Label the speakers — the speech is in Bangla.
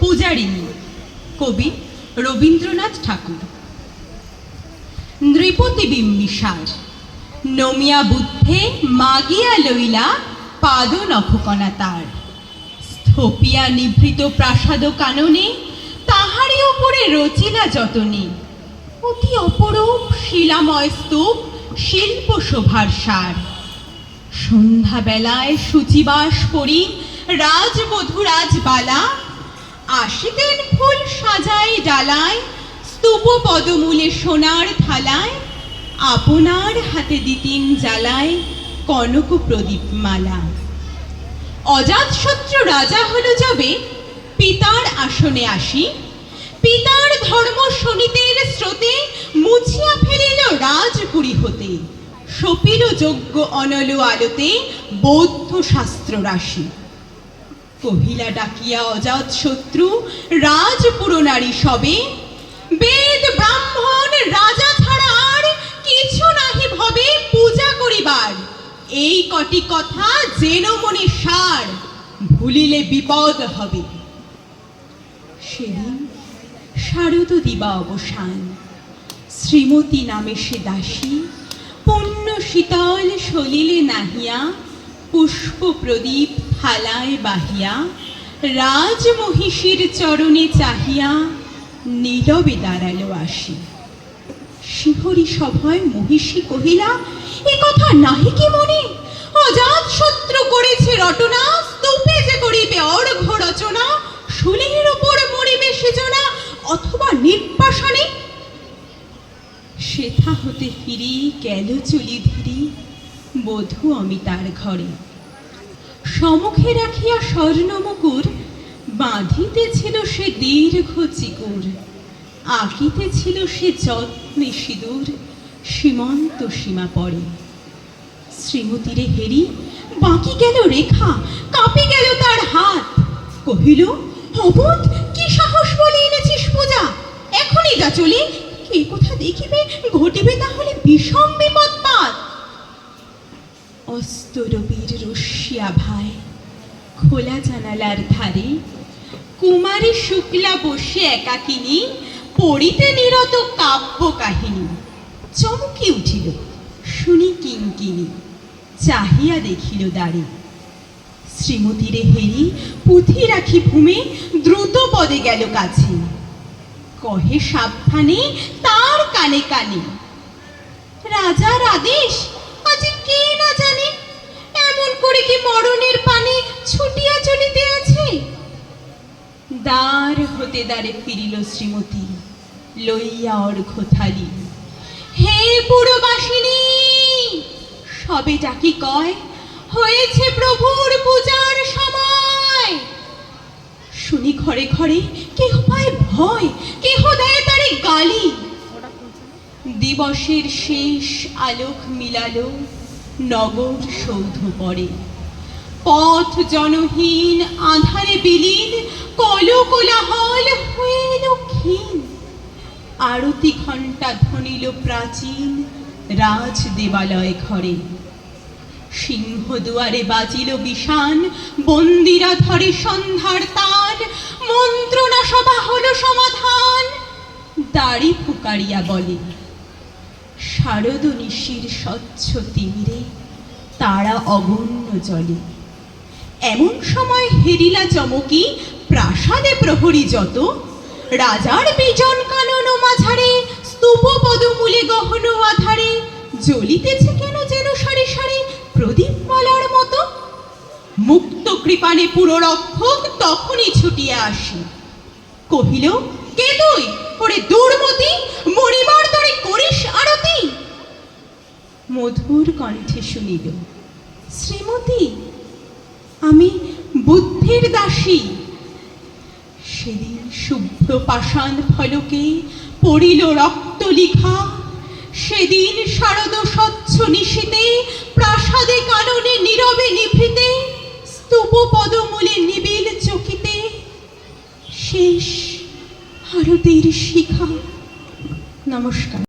Speaker 1: পূজারিণী, কবি রবীন্দ্রনাথ ঠাকুর। নৃপতি বিম্বিসার নমিয়া বুদ্ধে মাগিয়া লইলা পাদ নখকণা তার। স্থপিয়া নিভৃত প্রাসাদ কাননে তাহারই উপরে রচিলা যতনে। অতি অপরূপ শিলাময় স্তূপ শিল্প শোভার সার। সন্ধ্যাবেলায় সুচিবাস পরি রাজবধূ রাজবালা আসিতেন ফুল সাজায় ডালায়, স্তূপ পদমূলে সোনার থালায়, আপনার হাতে দিতিন জ্বালায় কনক প্রদীপ মালা অজাতশত্রু রাজা হলো যাবে, পিতার আসনে আসি, পিতার ধর্ম শনিতের স্রোতে মুছিয়া ফেলিল রাজপুরী হতে। সপিল যোগ্য অনল আলোতে বৌদ্ধ শাস্ত্র রাশি কহিলা ডাকিয়া অজাত শত্রু? রাজপুর নারী সবে। বেদ ব্রাহ্মণ, রাজা ছাড়া আর কিছু নাহি ভবে পূজা করিবার। এই কটি কথা যেন মনে সার, ভুলিলে বিপদ হবে। সেদিন শারদ দিবা অবসান। শ্রীমতী নামে সে দাসী, পুণ্য শীতল সলিলে নাহিয়া পুষ্প প্রদীপ থালায় বাহিয়া, রাজমহিষীর চরণে চাহিয়া নীরবে দাঁড়াল আসি শিহরি সভায় মহিষী কহিলা, এ কথা নাহি কি মনে? অজাত শত্রু করেছে রটনা, স্তূপে যে করিবে অর্ঘ রচনা, শুলের উপর মরিবে সেজনা, অথবা নির্বাসনে সেথা হতে ফিরি গেল চলি ধীরি? বধূ অমিতার ঘরে। সমুখে রাখিয়া স্বর্ণমুকুর বাঁধিতেছিল সে দীর্ঘ চিকুর, আঁকিতেছিল সে যত্নে সিঁদুর, সীমন্ত সীমা পড়ে শ্রীমতীরে হেরি, বাকি গেল রেখা, কাঁপি গেল তার হাত। কহিল, অবোধ, কি সাহস বলে এনেছিস পূজা? এখনই যা চলি। কে কোথা দেখিবে? ঘটিবে তাহলে বিষম অস্তরবীর রশ্মিয়া ভাই, খোলা জানালার ধারে কুমারী শুক্লা বসে একাকিনী, পড়িতে নিরত কাব্য কাহিনী চমকে উঠিল, শুনি কিঙ্কিনি, চাহিয়া দেখিল দাঁড়ি শ্রীমতীরে হেরি, পুঁথি রাখি ভূমে দ্রুত পদে গেল কাছে। কহে সাবধানে, তার কানে কানে, রাজার আদেশ, আজ কে না জানে কি মরণের পানে ছুটিয়া চলিতে আছে? দ্বার হতে দ্বারে ফিরিল শ্রীমতী, লইয়া অর্ঘ থালি। হে পুরবাসিনী, সবে ডাকি কয়, হয়েছে প্রভুর পূজার সময়। শুনি ঘরে ঘরে কেহ পায় ভয়, কেহ দেয় তারে গালি। দিবসের শেষ আলোক মিলালো নগর সৌধ পড়ে পথ জনহীন, আধারে বিলীন কল কোলাহল ক্ষীণ। আরতি ঘণ্টা ধ্বনিল প্রাচীন, রাজ দেবালয় ঘরে। সিংহ দুয়ারে বাজিল বিষান বন্দিরা ধরে সন্ধ্যার তার মন্ত্রণা সভা হলো সমাধান, দাড়ি ফুকারিয়া বলে। শারদ নিশির স্বচ্ছ তিমিরে, তারা অগণ্য জলে। এমন সময় হেরিলা চমকি প্রাসাদে প্রহরী যত, রাজার বিজন কানন মাঝারে, স্তূপ পদমূলে গহন আধারে, জ্বলিতেছে কেন যেন সারি সারি প্রদীপ মালার মতো? মুক্ত কৃপানে পুরো রক্ষক তখনই ছুটিয়া আসি। কহিল, কে তুই? ওরে দুর্মতি মরিবার তরে করিস আরতি? মধুর কণ্ঠে শুনিল, শ্রীমতী আমি বুদ্ধির দাসী। সেদিন শুভ্র পাষাণ ফলকে পড়িল রক্ত লিখা। সেদিন শারদ স্বচ্ছ নিশীতে, প্রাসাদে কাননে নীরবে নিভৃতে, স্তূপ পদমূলে নিবিল চকিতে। শেষ আরতির শিখা। নমস্কার।